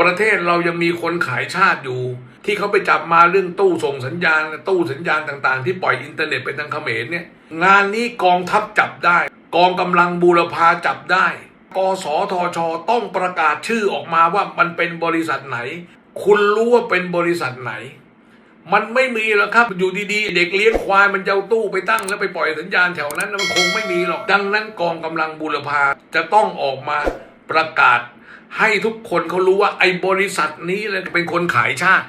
ประเทศเรายังมีคนขายชาติอยู่ ที่เขาไปจับมาเรื่องตู้ส่งสัญญาณ ตู้สัญญาณต่างๆ ที่ปล่อยอินเทอร์เน็ตไปทางเขมรเนี่ยงานนี้กองทัพจับได้ กองกำลังบูรพาจับได้ กสทช ต้องประกาศชื่อออกมาว่ามันเป็นบริษัทไหน คุณรู้ว่าเป็นบริษัทไหน มันไม่มีหรอกครับอยู่ดีๆ เด็กเลี้ยงควายมันจะเอาตู้ไปตั้ง แล้วไปปล่อยสัญญาณแถวนั้นมันคงไม่มีหรอกดังนั้นกองกำลังบูรพาจะต้องออกมาประกาศ ให้ทุกคนเขารู้ว่าไอ้บริษัทนี้เลยเป็นคนขายชาติ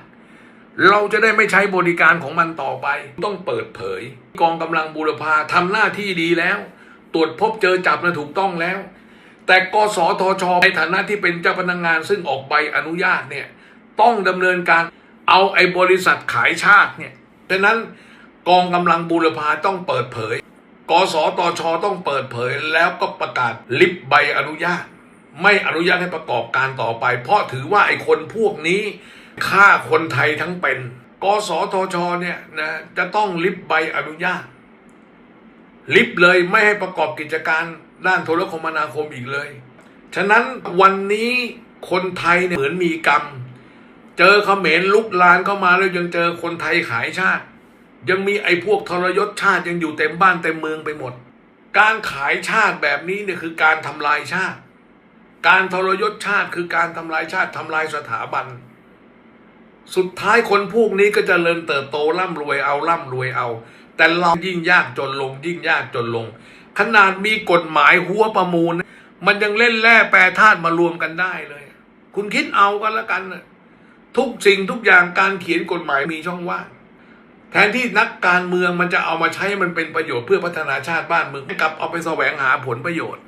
เราจะได้ไม่ใช้บริการของมันต่อไป ต้องเปิดเผย กองกำลังบูรพาทำหน้าที่ดีแล้ว ตรวจพบเจอจับนะถูกต้องแล้ว แต่กสทช ในฐานะที่เป็นเจ้าพนักงานซึ่งออกใบอนุญาตเนี่ยต้องดำเนินการเอาไอ้บริษัทขายชาติเนี่ยดังนั้นกองกำลังบูรพาต้องเปิดเผย กสตชต้องเปิดเผยแล้วก็ประกาศลิบใบอนุญาต ไม่อนุญาตให้ประกอบการต่อไป เพราะถือว่าไอ้คนพวกนี้ฆ่าคนไทยทั้งเป็นกสทชเนี่ยนะจะต้องลิบใบอนุญาต ลิบเลยไม่ให้ประกอบกิจการด้านโทรคมนาคมอีกเลย ฉะนั้นวันนี้คนไทยเนี่ยเหมือนมีกรรม เจอเขมรลุกลานเข้ามาแล้วยังเจอคนไทยขายชาติ ยังมีไอ้พวกทรยศชาติยังอยู่เต็มบ้านเต็มเมืองไปหมด การขายชาติแบบนี้เนี่ยคือการทำลายชาติ การทรยศชาติคือการทำลายชาติทำลายสถาบัน สุดท้ายคนพวกนี้ก็จเจริญเติบโตร่ำรวยเอาร่ำรวยเอา แต่เรายิ่งยากจนลง ยิ่งยากจนลง ขนาดมีกฎหมายหัวประมูล มันยังเล่นแร่แปรธาตุมารวมกันได้เลย คุณคิดเอากันล้วกันทุกสิ่งทุกอย่างการเขียนกฎหมายมีช่องว่างแทนที่นักการเมืองมันจะเอามาใช้มันเป็นประโยชน์เพื่อพัฒนาชาติบ้านเมืองกลับเอาไปแสวงหาผลประโยชน์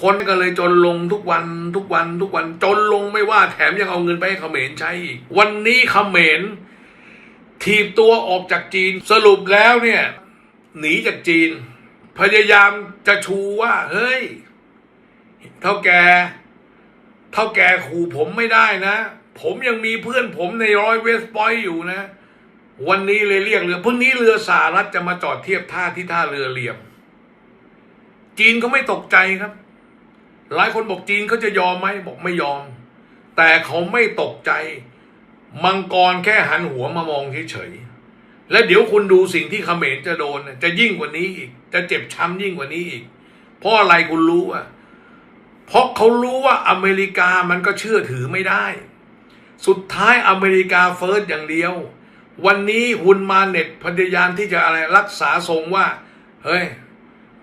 คนก็เลยจนลงทุกวันทุกวันทุกวันจนลงไม่ว่าแถมยังเอาเงินไปให้เขมรใช้อีก วันนี้เขมรถีบตัวออกจากจีนสรุปแล้วเนี่ย หนีจากจีน พยายามจะชูว่า เฮ้ย เท่าแกเท่าแกขู่ผมไม่ได้นะ ผมยังมีเพื่อนผมในร้อยเวสต์พอยอยู่นะ วันนี้เลยเรียกเรือพรุ่งนี้เรือสหรัฐจะมาจอดเทียบท่าที่ท่าเรือเหลี่ยม จีนเขาไม่ตกใจครับ หลายคนบอกจีนเขาจะยอมไหมบอกไม่ยอม แต่เขาไม่ตกใจ มังกรแค่หันหัวมามองเฉยๆและเดี๋ยวคุณดูสิ่งที่เขมรจะโดนจะยิ่งกว่านี้อีก จะเจ็บช้ำยิ่งกว่านี้อีก เพราะอะไรคุณรู้อะเพราะเขารู้ว่าอเมริกามันก็เชื่อถือไม่ได้ สุดท้ายอเมริกาเฟิร์สอย่างเดียว วันนี้ฮุนมาเน็ตพยายามที่จะอะไรรักษาทรงว่า เฮ้ย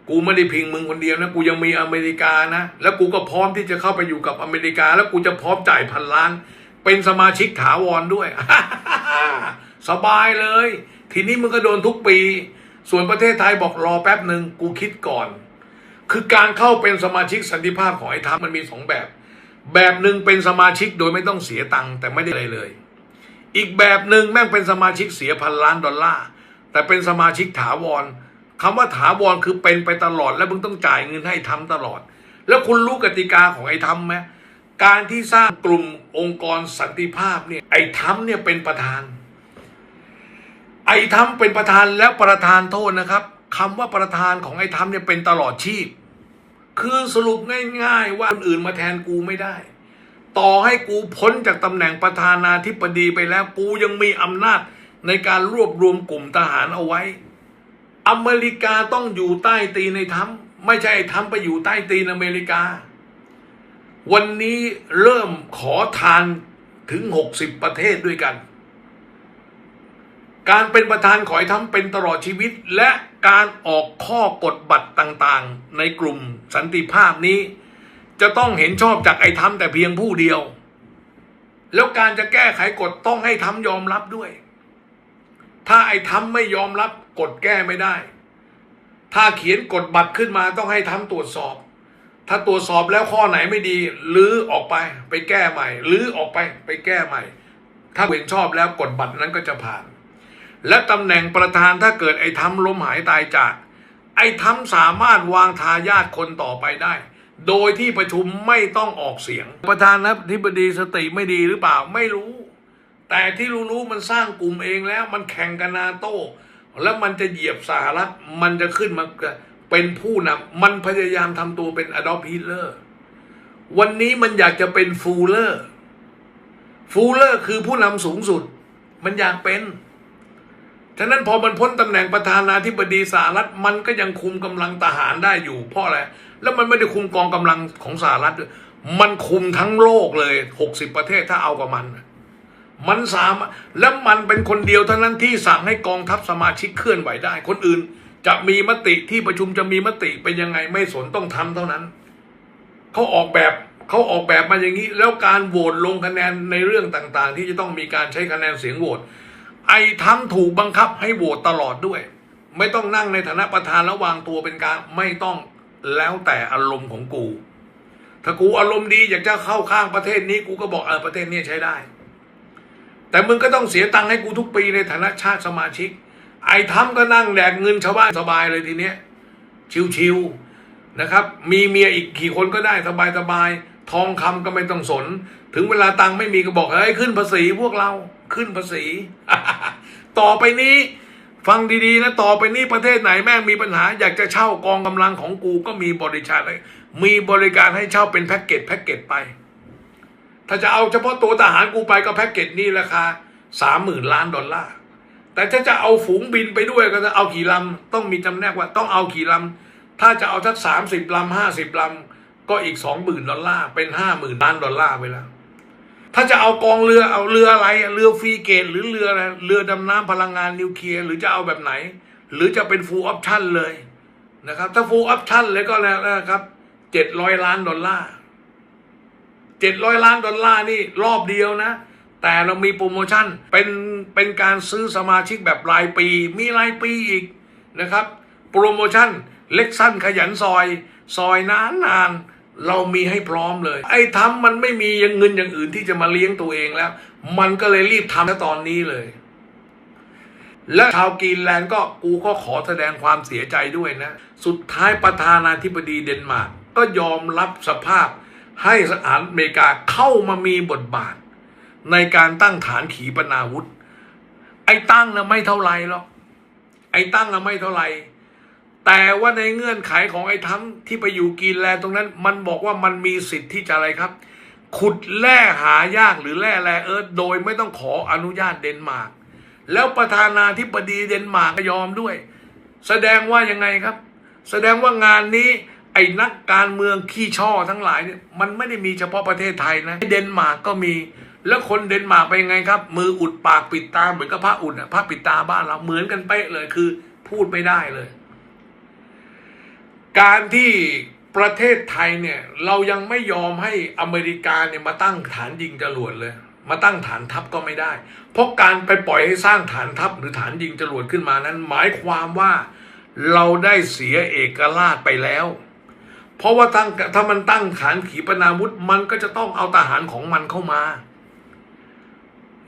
กูไม่ได้พิงมึงคนเดียวนะ กูยังมีอเมริกานะ แล้วกูก็พร้อมที่จะเข้าไปอยู่กับอเมริกา แล้วกูจะพร้อมจ่ายพันล้าน เป็นสมาชิกถาวรด้วย สบายเลย ทีนี้มึงก็โดนทุกปี ส่วนประเทศไทยบอกรอแป๊บหนึ่งกูคิดก่อน คือการเข้าเป็นสมาชิกสันติภาพของไอ้ทัพมันมีสองแบบ แบบหนึ่งเป็นสมาชิกโดยไม่ต้องเสียตังค์แต่ไม่ได้อะไรเลย อีกแบบหนึ่งแม่งเป็นสมาชิกเสียพันล้านดอลลาร์แต่เป็นสมาชิกถาวร คำว่าถาวรคือเป็นไปตลอด และมึงต้องจ่ายเงินให้ทำตลอด แล้วคุณรู้กติกาของไอ้ทำไหมการที่สร้างกลุ่มองค์กรสันติภาพเนี่ยไอ้ทำเนี่ยเป็นประธาน ไอ้ทำเป็นประธานแล้วประธานโทษนะครับคำว่าประธานของไอ้ทำเนี่ยเป็นตลอดชีพ คือสรุปง่าย ๆ ว่าคนอื่นมาแทนกูไม่ได้ ต่อให้กูพ้นจากตำแหน่งประธานาธิบดีไปแล้วกูยังมีอำนาจในการรวบรวมกลุ่มทหารเอาไว้ อเมริกาต้องอยู่ใต้ตีในทั้มไม่ใช่ทั้มไปอยู่ใต้ตีนอเมริกา วันนี้เริ่มขอทานถึง 60 ประเทศด้วยกัน การเป็นประธานขอยทำเป็นตลอดชีวิต และการออกข้อกฎบัตรต่างๆ ในกลุ่มสันติภาพนี้ จะต้องเห็นชอบจากไอ้ทำแต่เพียงผู้เดียว แล้วการจะแก้ไขกฎต้องให้ทำยอมรับด้วย ถ้าไอ้ทำไม่ยอมรับกฎแก้ไม่ได้ ถ้าเขียนกฎบัตรขึ้นมาต้องให้ทำตรวจสอบ ถ้าตรวจสอบแล้วข้อไหนไม่ดีหรือออกไปไปแก้ใหม่หรือออกไปไปแก้ใหม่ ถ้าเห็นชอบแล้วกฎบัตรนั้นก็จะผ่าน และตำแหน่งประธานถ้าเกิดไอ้ทำล้มหายตายจาก ไอ้ทำสามารถวางทายาทคนต่อไปได้ โดยที่ประชุมไม่ต้องออกเสียง ประธานาธิบดีสติไม่ดีหรือเปล่าไม่รู้ แต่ที่รู้ๆมันสร้างกลุ่มเองแล้ว มันแข่งกันนาโต้แล้วมันจะเหยียบสหรัฐ มันจะขึ้นมาเป็นผู้นำมันพยายามทำตัวเป็นอดอล์ฟฮิตเลอร์วันนี้มันอยากจะเป็นฟูลเลอร์ ฟูลเลอร์คือผู้นำสูงสุด มันอยากเป็น ฉะนั้นพอมันพ้นตำแหน่งประธานาธิบดีสหรัฐ มันก็ยังคุมกำลังทหารได้อยู่ เพราะอะไร แล้วมันไม่ได้คุมกองกำลังของสหรัฐด้วยมันคุมทั้งโลกเลยหกสิบประเทศถ้าเอากับมัน มันสามารถแล้วมันเป็นคนเดียวเท่านั้นที่สั่งให้กองทัพสมาชิกเคลื่อนไหวได้ คนอื่นจะมีมติที่ประชุมจะมีมติเป็นยังไงไม่สนต้องทำเท่านั้นเขาออกแบบเขาออกแบบมาอย่างนี้ แล้วการโหวตลงคะแนนในเรื่องต่างๆ ที่จะต้องมีการใช้คะแนนเสียงโหวตไอ้ทั้งถูกบังคับให้โหวตตลอดด้วย ไม่ต้องนั่งในฐานะประธานแล้ววางตัวเป็นการไม่ต้องแล้วแต่อารมณ์ของกู ถ้ากูอารมณ์ดีอยากจะเข้าข้างประเทศนี้กูก็บอกเออประเทศนี้ใช้ได้ แต่มึงก็ต้องเสียตังค์ให้กูทุกปีในฐานะชาติสมาชิก ไอ้ทำก็นั่งแดกเงินชาวบ้านสบายเลยทีเนี้ย ชิวๆนะครับ มีเมียอีกกี่คนก็ได้สบายๆทองคำก็ไม่ต้องสน ถึงเวลาตังค์ไม่มีก็บอกเฮ้ยขึ้นภาษีพวกเราขึ้นภาษี ต่อไปนี้ฟังดีๆนะต่อไปนี้ประเทศไหนแม่งมีปัญหา อยากจะเช่ากองกำลังของกูก็มีบริการเลยมีบริการให้เช่าเป็นแพ็กเกจแพ็กเกจไป ถ้าจะเอาเฉพาะตัวทหารกูไปก็แพ็กเกจนี้ราคาสามหมื่นล้านดอลลาร์ แต่ถ้าจะเอาฝูงบินไปด้วยก็จะเอากี่ลำต้องมีจำแนกว่าต้องเอากี่ลำถ้าจะเอาสักสามสิบลำห้าสิบลำก็อีกสองหมื่นดอลลาร์เป็นห้าหมื่นล้านดอลลาร์ไปแล้ว ถ้าจะเอากองเรือเอาเรืออะไรเรือฟรีเกตหรือเรืออะไรเรือดำน้ำพลังงานนิวเคลียร์หรือจะเอาแบบไหน หรือจะเป็นฟูลออปชั่นเลยนะครับถ้าฟูลออปชั่นเลยก็แล้วนะครับเจ็ดร้อยล้านดอลลาร์ เจ็ดร้อยล้านดอลลาร์นี่รอบเดียวนะ แต่เรามีโปรโมชั่นเป็นเป็นการซื้อสมาชิกแบบรายปี มีรายปีอีกนะครับ โปรโมชั่นเล็กสั้นขยันซอย ซอยนานนานๆเรามีให้พร้อมเลย ไอ้ทำมันไม่มียังเงินอย่างอื่นที่จะมาเลี้ยงตัวเองแล้ว มันก็เลยรีบทำในตอนนี้เลย และชาวกรีนแลนด์ก็กูก็ขอแสดงความเสียใจด้วยนะ สุดท้ายประธานาธิบดีเดนมาร์กก็ยอมรับสภาพ ให้สหรัฐอเมริกาเข้ามามีบทบาท ในการตั้งฐานขีปนาวุธ ไอ้ตั้งนะไม่เท่าไรหรอกไอ้ตั้งนะไม่เท่าไรแต่ว่าในเงื่อนไขของไอ้ทั้งที่ไปอยู่กรีนแลตรงนั้น มันบอกว่ามันมีสิทธิ์ที่จะอะไรครับ ขุดแร่หายากหรือแร่แร่เอิร์ธโดยไม่ต้องขออนุญาตเดนมาร์กแล้วประธานาธิบดีเดนมาร์กยอมด้วย แสดงว่ายังไงครับ แสดงว่างานนี้ ไอ้นักการเมืองขี้ช่อทั้งหลายเนี่ยมันไม่ได้มีเฉพาะประเทศไทยนะเดนมาร์กก็มี แล้วคนเดนมาร์กเป็นยังไงครับ มืออุดปากปิดตาเหมือนกับพระอุดอะพระปิดตาบ้านเราเหมือนกันเป๊ะเลยคือ พูดไม่ได้เลย การที่ประเทศไทยเนี่ย เรายังไม่ยอมให้อเมริกาเนี่ยมาตั้งฐานยิงจรวดเลย มาตั้งฐานทัพก็ไม่ได้ เพราะการไปปล่อยให้สร้างฐานทัพหรือฐานยิงจรวดขึ้นมานั้น หมายความว่าเราได้เสียเอกราชไปแล้ว เพราะว่าตั้งถ้ามันตั้งฐานขีปนาวุธมันก็จะต้องเอาทหารของมันเข้ามา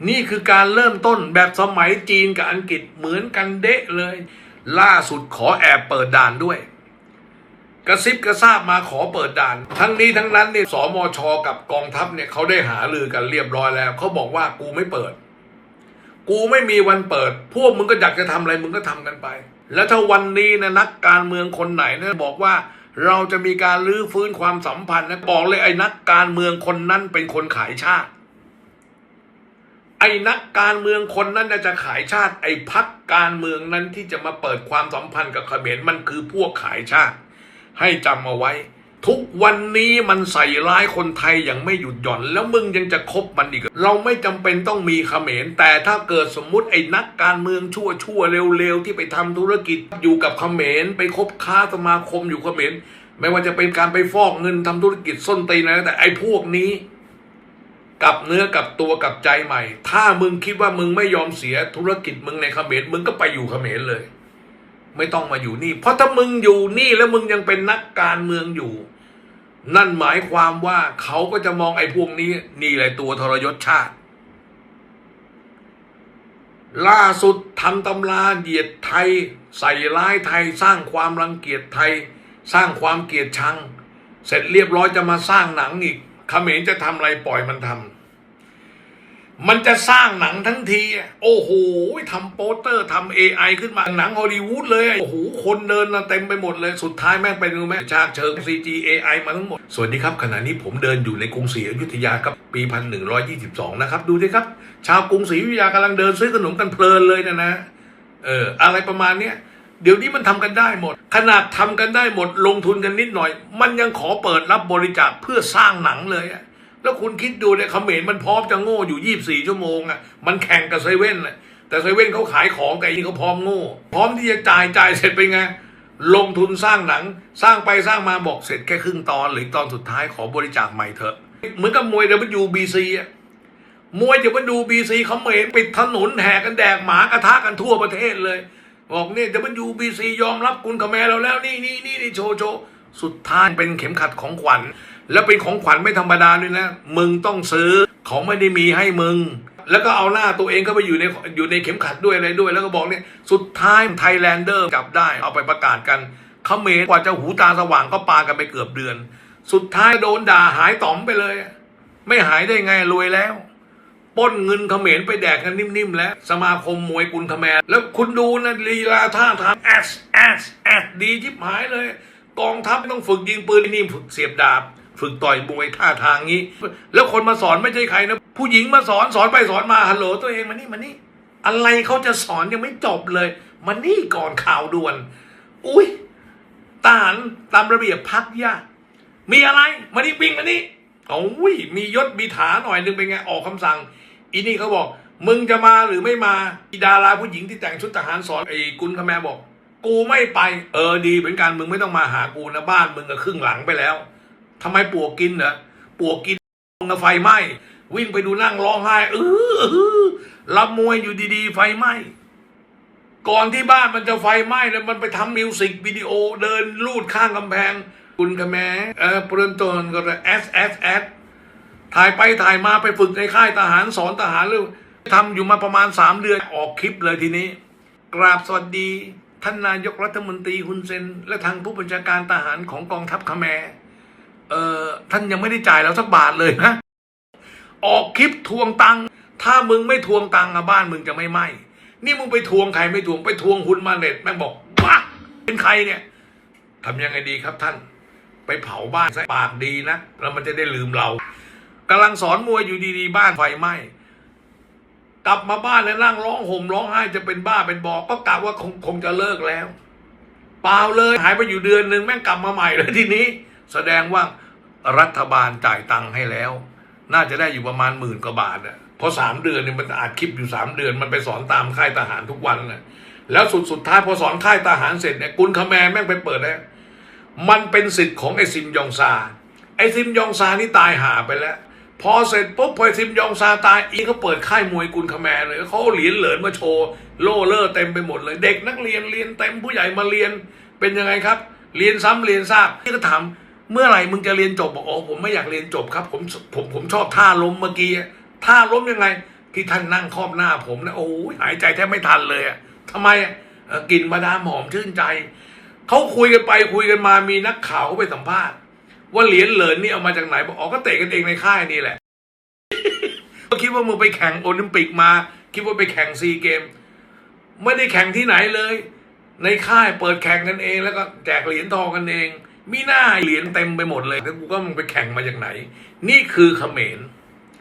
นี่คือการเริ่มต้นแบบสมัยจีนกับอังกฤษเหมือนกันเดะเลย ล่าสุดขอแอบเปิดด่านด้วย กระซิบกระซาบมาขอเปิดด่าน ทั้งนี้ทั้งนั้นเนี่ยสมชกับกองทัพเนี่ยเขาได้หาลือกันเรียบร้อยแล้วเขาบอกว่ากูไม่เปิด กูไม่มีวันเปิด พวกมึงก็อยากจะทำอะไรมึงก็ทำกันไป แล้วถ้าวันนี้นะนักการเมืองคนไหนนะบอกว่า เราจะมีการรื้อฟื้นความสัมพันธ์นะบอกเลยไอ้นักการเมืองคนนั้นเป็นคนขายชาติ ไอ้นักการเมืองคนนั้นน่ะจะขายชาติ ไอ้พักการเมืองนั้นที่จะมาเปิดความสัมพันธ์กับเขมรมันคือพวกขายชาติ ให้จำเอาไว้ ทุกวันนี้มันใส่ร้ายคนไทยอย่างไม่หยุดหย่อน แล้วมึงยังจะคบมันอีก เราไม่จำเป็นต้องมีเขมร แต่ถ้าเกิดสมมุติไอ้นักการเมืองชั่วชั่วเร็วๆ ที่ไปทำธุรกิจอยู่กับเขมร ไปคบค้าสมาคมอยู่เขมร ไม่ว่าจะเป็นการไปฟอกเงินทำธุรกิจส้นตีนอะไรแต่ไอ้พวกนี้กับเนื้อกับตัวกับใจใหม่ ถ้ามึงคิดว่ามึงไม่ยอมเสียธุรกิจมึงในเขมรมึงก็ไปอยู่เขมรเลย ไม่ต้องมาอยู่นี่ เพราะถ้ามึงอยู่นี่แล้วมึงยังเป็นนักการเมืองอยู่ นั่นหมายความว่าเขาก็จะมองไอ้พวกนี้นี่แหละตัวทรยศชาติ ล่าสุดทำตำราเหยียดไทย ใส่ร้ายไทยสร้างความรังเกียจไทย สร้างความเกลียดชัง เสร็จเรียบร้อยจะมาสร้างหนังอีกเขมรจะทำอะไรปล่อยมันทำ มันจะสร้างหนังทั้งที โอ้โหทำโปสเตอร์ทำ AI ขึ้นมาหนังฮอลลีวูดเลย โอ้โห คนเดินเต็มไปหมดเลย สุดท้ายแม่งเป็นรู้ไหมฉากเชิง CG AI มาทั้งหมด สวัสดีครับ ขณะนี้ผมเดินอยู่ในกรุงศรีอยุธยาครับ ปี 1122 นะครับ ดูสิครับ ชาวกรุงศรีอยุธยากำลังเดินซื้อขนมกันเพลินเลยนะนะ เออ อะไรประมาณเนี้ยเดี๋ยวนี้มันทำกันได้หมด ขนาดทำกันได้หมด ลงทุนกันนิดหน่อย มันยังขอเปิดรับบริจาคเพื่อสร้างหนังเลยอะ แล้วคุณคิดดูเนี่ยเขมรมันพร้อมจะโง่อยู่ 24 ชั่วโมงอะมันแข่งกับเซเว่นอะแต่เซเว่นเขาขายของแต่อันนี้เขาพร้อมโง่ พร้อมที่จะจ่ายจ่ายเสร็จไปไงลงทุนสร้างหนังสร้างไปสร้างมาบอกเสร็จแค่ครึ่งตอนหรือตอนสุดท้ายขอบริจาคใหม่เถอะ เหมือนกับมวย WBC อะมวยจะมาดูบีซีเขาเหมนปิดถนนแห่กันแดกหมากระทะกันทั่วประเทศเลย บอกเนี่ยจะมาดูบีซียอมรับกุลคาแมเราแล้วนี่นี่นี่นี่โชว์โชว์สุดท้ายเป็นเข็มขัดของขวัญ แล้วเป็นของขวัญไม่ธรรมดาด้วยนะ มึงต้องซื้อเขาไม่ได้มีให้มึง แล้วก็เอาหน้าตัวเองเข้าไปอยู่ในอยู่ในเข็มขัดด้วยอะไรด้วย แล้วก็บอกเนี่ยสุดท้ายไทยแลนเดอร์จับได้เอาไปประกาศกันเขมรกว่าจะหูตาสว่างก็ปากันไปเกือบเดือน สุดท้ายโดนด่าหายต่อมไปเลย ไม่หายได้ไงรวยแล้วป้นเงินเขมรไปแดกกันนิ่มๆแล้ว สมาคมมวยกุลคแมรแล้วคุณดูนะลีลาท่าทางแอสแอสแอสดีชิบหายเลย กองทัพต้องฝึกยิงปืนนี่ฝึกเสียบดาบ ฝึกต่อยมวยท่าทางนี้ แล้วคนมาสอนไม่ใช่ใครนะ ผู้หญิงมาสอนสอนไปสอนมาฮัลโหลตัวเองมานี่มานี่ อะไรเขาจะสอนยังไม่จบเลยมานี่ก่อนข่าวด่วน อุ้ยทหารตามระเบียบพักยากมีอะไรมานี่วิ่งมานี่โอ้ยมียศมีฐานหน่อยนึงเป็นไงออกคำสั่งอีนี่เขาบอกมึงจะมาหรือไม่มาอีดาราผู้หญิงที่แต่งชุดทหารสอนไอ้กุลคแมบอก กูไม่ไป เออดี เหมือนกันมึงไม่ต้องมาหากูนะบ้านมึงก็ครึ่งหลังไปแล้ว ทำไมปวกกินเหรอปวกกินงก็ไฟไหม้วิ่งไปดูนั่งร้องไห้เออเออรับมวยอยู่ดีๆ ไฟไหม้ก่อนที่บ้านมันจะไฟไหม้แล้วมันไปทำมิวสิกวิดีโอเดินลูดข้างกำแพง คุณกระแมเออปรนตนก็เลยแอสแอสแอสถ่ายไปถ่ายมาไปฝึกในค่ายทหารสอนทหารเรื่องทำอยู่มาประมาณสามเดือนออกคลิปเลยทีนี้ กราบสวัสดี ท่านนายกรัฐมนตรีฮุนเซน และทางผู้บัญชาการทหารของกองทัพขแมร เออท่านยังไม่ได้จ่ายเราสักบาทเลยนะ ออกคลิปทวงตังค์ถ้ามึงไม่ทวงตังค์อะบ้านมึงจะไม่ไหม้นี่มึงไปทวงใครไม่ทวงไปทวงคุณมาเน็ตแม่งบอกว้าเป็นใครเนี่ยทำยังไงดีครับท่านไปเผาบ้านซะปากดีนะแล้วมันจะได้ลืมเรากำลังสอนมวยอยู่ดีๆ บ้านไฟไหม้กลับมาบ้านแล้วนั่งร้องห่มร้องไห้จะเป็นบ้าเป็นบอกก็กะว่าคงคงจะเลิกแล้ว เปล่าเลยหายไปอยู่เดือนหนึ่งแม่งกลับมาใหม่เลยทีนี้ แสดงว่ารัฐบาลจ่ายตังค์ให้แล้ว น่าจะได้อยู่ประมาณหมื่นกว่าบาทอะเพราะสามเดือนเนี่ยมันอัดคลิปอยู่สามเดือนมันไปสอนตามค่ายทหารทุกวันน่ะแล้วสุดสุดท้ายพอสอนค่ายทหารเสร็จเนี่ยกุลคแมรแม่งไปเปิดแล้วมันเป็นสิทธิ์ของไอซิมยองซาไอซิมยองซานี่ตายหาไปแล้ว พอเสร็จปุ๊บพอไอซิมยองซาตายอีเขาเปิดค่ายมวยกุลคแมรเลยเขาเหรียญเหริญมาโชว์โล่เลอร์เต็มไปหมดเลย เด็กนักเรียนเรียนเต็มผู้ใหญ่มาเรียนเป็นยังไงครับ เรียนซ้ำเรียนซากพี่ก็ถาม เมื่อไหร่มึงจะเรียนจบบอกอ๋อผมไม่อยากเรียนจบครับ ผมผมผมชอบท่าล้มเมื่อกี้ท่าล้มยังไง ที่ท่านนั่งครอบหน้าผมนะโอ้ยหายใจแทบไม่ทันเลยอะทำไมอะเอ่อกลิ่นมาดามหอมชื่นใจเขาคุยกันไปคุยกันมามีนักข่าวเขาไปสัมภาษณ์ ว่าเหรียญเหริญนี่เอามาจากไหนบอกอ๋อก็เตะกันเองในค่ายนี่แหละก็คิดว่ามึงไปแข่งโอลิมปิกมา คิดว่าไปแข่งซีเกม ไม่ได้แข่งที่ไหนเลย ในค่ายเปิดแข่งกันเอง แล้วก็แจกเหรียญทองกันเอง มีหน้าเหรียญเต็มไปหมดเลยแล้วกูก็มึงไปแข่งมาจากไหน นี่คือเขมร